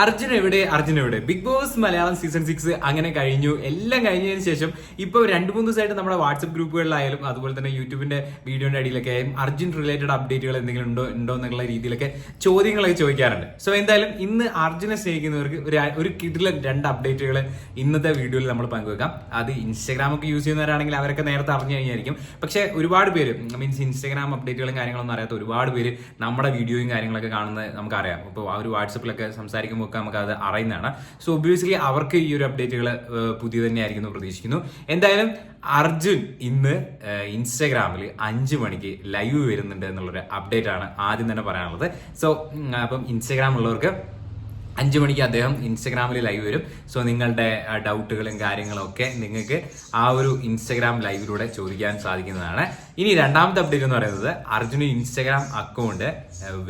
അർജുൻ എവിടെ? അർജുൻ എവിടെ? Big Boss Malayalam season six അങ്ങനെ കഴിഞ്ഞു. എല്ലാം കഴിഞ്ഞതിന് ശേഷം ഇപ്പൊ രണ്ടു മൂന്ന് ദിവസമായിട്ട് നമ്മുടെ വാട്സപ്പ് ഗ്രൂപ്പുകളിലായാലും അതുപോലെ തന്നെ യൂട്യൂബിന്റെ വീഡിയോന്റെ അടിയിലൊക്കെ അർജുൻ റിലേറ്റഡ് അപ്ഡേറ്റുകൾ എന്തെങ്കിലും ഉണ്ടോ ഉണ്ടോ എന്നുള്ള രീതിയിലൊക്കെ ചോദ്യങ്ങളൊക്കെ ചോദിക്കാറുണ്ട്. സോ എന്തായാലും ഇന്ന് അർജുനെ സ്നേഹിക്കുന്നവർക്ക് ഒരു കിടിലൻ രണ്ട് അപ്ഡേറ്റുകൾ ഇന്നത്തെ വീഡിയോയിൽ നമ്മൾ പങ്കുവെക്കാം. അത് ഇൻസ്റ്റാഗ്രാം ഒക്കെ യൂസ് ചെയ്യുന്നവരാണെങ്കിൽ അവരൊക്കെ നേരത്തെ അറിഞ്ഞു കഴിഞ്ഞായിരിക്കും. പക്ഷെ ഒരുപാട് പേര് മീൻസ് ഇൻസ്റ്റാഗ്രാം അപ്ഡേറ്റുകളും കാര്യങ്ങളൊന്നും അറിയാത്ത ഒരുപാട് പേര് നമ്മുടെ വീഡിയോയും കാര്യങ്ങളൊക്കെ കാണുന്നത് നമുക്കറിയാം. അപ്പോൾ ആ ഒരു വാട്സപ്പിലൊക്കെ സംസാരിക്കുമ്പോൾ ഒക്കെ നമുക്ക് അത് അറിയുന്നതാണ്. സോ ഒബ്വിയസ്ലി അവർക്ക് ഈ ഒരു അപ്ഡേറ്റുകൾ പുതിയ തന്നെയായിരിക്കും എന്ന് പ്രതീക്ഷിക്കുന്നു. എന്തായാലും അർജുൻ ഇന്ന് ഇൻസ്റ്റാഗ്രാമിൽ അഞ്ച് മണിക്ക് ലൈവ് വരുന്നുണ്ട് എന്നുള്ളൊരു അപ്ഡേറ്റ് ആണ് ആദ്യം തന്നെ പറയാനുള്ളത്. സോ അപ്പം ഇൻസ്റ്റാഗ്രാം ഉള്ളവർക്ക് അഞ്ചു മണിക്ക് അദ്ദേഹം ഇൻസ്റ്റഗ്രാമിൽ ലൈവ് വരും. സോ നിങ്ങളുടെ ഡൗട്ടുകളും കാര്യങ്ങളും ഒക്കെ നിങ്ങൾക്ക് ആ ഒരു ഇൻസ്റ്റഗ്രാം ലൈവിലൂടെ ചോദിക്കാൻ സാധിക്കുന്നതാണ്. ഇനി രണ്ടാമത്തെ അപ്ഡേറ്റ് എന്ന് പറയുന്നത് അർജുന് ഇൻസ്റ്റഗ്രാം അക്കൗണ്ട്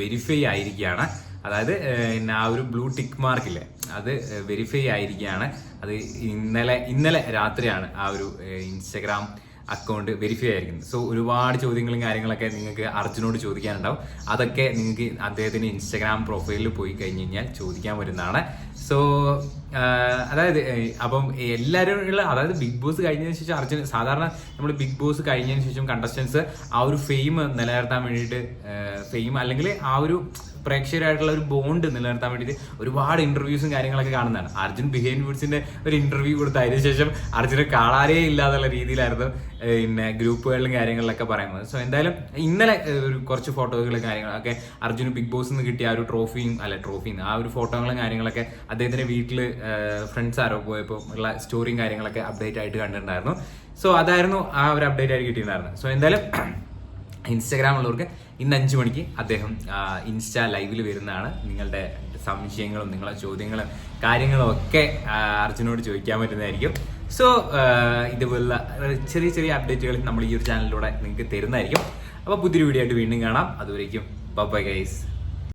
വെരിഫൈ ആയിരിക്കുകയാണ്. അതായത് പിന്നെ ആ ഒരു ബ്ലൂ ടിക്ക് മാർക്കില്ലേ അത് വെരിഫൈ ആയിരിക്കുകയാണ്. അത് ഇന്നലെ ഇന്നലെ രാത്രിയാണ് ആ ഒരു ഇൻസ്റ്റഗ്രാം അക്കൗണ്ട് വെരിഫൈ ആയിരിക്കുന്നത്. സോ ഒരുപാട് ചോദ്യങ്ങളും കാര്യങ്ങളൊക്കെ നിങ്ങൾക്ക് അർജുനോട് ചോദിക്കാനുണ്ടാവും. അതൊക്കെ നിങ്ങൾക്ക് അദ്ദേഹത്തിന് ഇൻസ്റ്റാഗ്രാം പ്രൊഫൈലിൽ പോയി കഴിഞ്ഞ് കഴിഞ്ഞാൽ ചോദിക്കാൻ വരുന്നതാണ് സോ അതായത് അപ്പം എല്ലാവരും ഉള്ള അതായത് ബിഗ് ബോസ് കഴിഞ്ഞതിന് ശേഷം അർജുൻ സാധാരണ നമ്മൾ ബിഗ് ബോസ് കഴിഞ്ഞതിന് ശേഷം കണ്ടസ്റ്റൻസ് ആ ഒരു ഫെയിം നിലനിർത്താൻ വേണ്ടിയിട്ട് ഫെയിം അല്ലെങ്കിൽ ആ ഒരു പ്രേക്ഷകരായിട്ടുള്ള ഒരു ബോണ്ട് നിലനിർത്താൻ വേണ്ടിയിട്ട് ഒരുപാട് ഇന്റർവ്യൂസും കാര്യങ്ങളൊക്കെ കാണുന്നതാണ്. അർജുൻ ബിഹൈൻഡ് വുഡ്സിന്റെ ഒരു ഇന്റർവ്യൂ കൊടുത്ത അതിന് ശേഷം അർജുനെ കാണാനേ ഇല്ലാതുള്ള രീതിയിലായിരുന്നു പിന്നെ ഗ്രൂപ്പുകളിലും കാര്യങ്ങളിലൊക്കെ പറയുന്നത്. സോ എന്തായാലും ഇന്നലെ ഒരു കുറച്ച് ഫോട്ടോകളും കാര്യങ്ങളൊക്കെ അർജുന് ബിഗ് ബോസ് നിന്ന് കിട്ടിയ ആ ഒരു ട്രോഫിയും അല്ല ട്രോഫിയും ആ ഒരു ഫോട്ടോകളും കാര്യങ്ങളൊക്കെ അദ്ദേഹത്തിന്റെ വീട്ടിൽ ഫ്രണ്ട്സ് ആരോ പോയപ്പോൾ ഉള്ള സ്റ്റോറിയും കാര്യങ്ങളൊക്കെ അപ്ഡേറ്റ് ആയിട്ട് കണ്ടിട്ടുണ്ടായിരുന്നു. സോ അതായിരുന്നു ആ ഒരു അപ്ഡേറ്റ് ആയിട്ട് കിട്ടിയിട്ടുണ്ടായിരുന്നത്. സോ എന്തായാലും ഇൻസ്റ്റാഗ്രാം ഉള്ളവർക്ക് ഇന്ന് അഞ്ചു മണിക്ക് അദ്ദേഹം ഇൻസ്റ്റാ ലൈവിൽ വരുന്നതാണ്. നിങ്ങളുടെ സംശയങ്ങളും നിങ്ങളുടെ ചോദ്യങ്ങളും കാര്യങ്ങളും ഒക്കെ അർജുനോട് ചോദിക്കാൻ പറ്റുന്നതായിരിക്കും. സോ ഇതുപോലുള്ള ചെറിയ ചെറിയ അപ്ഡേറ്റുകൾ നമ്മൾ ഈ ഒരു ചാനലിലൂടെ നിങ്ങൾക്ക് തരുന്നതായിരിക്കും. അപ്പോൾ പുതിയൊരു വീഡിയോ ആയിട്ട് വീണ്ടും കാണാം. അതുവരേക്കും ബൈ ഗൈസ്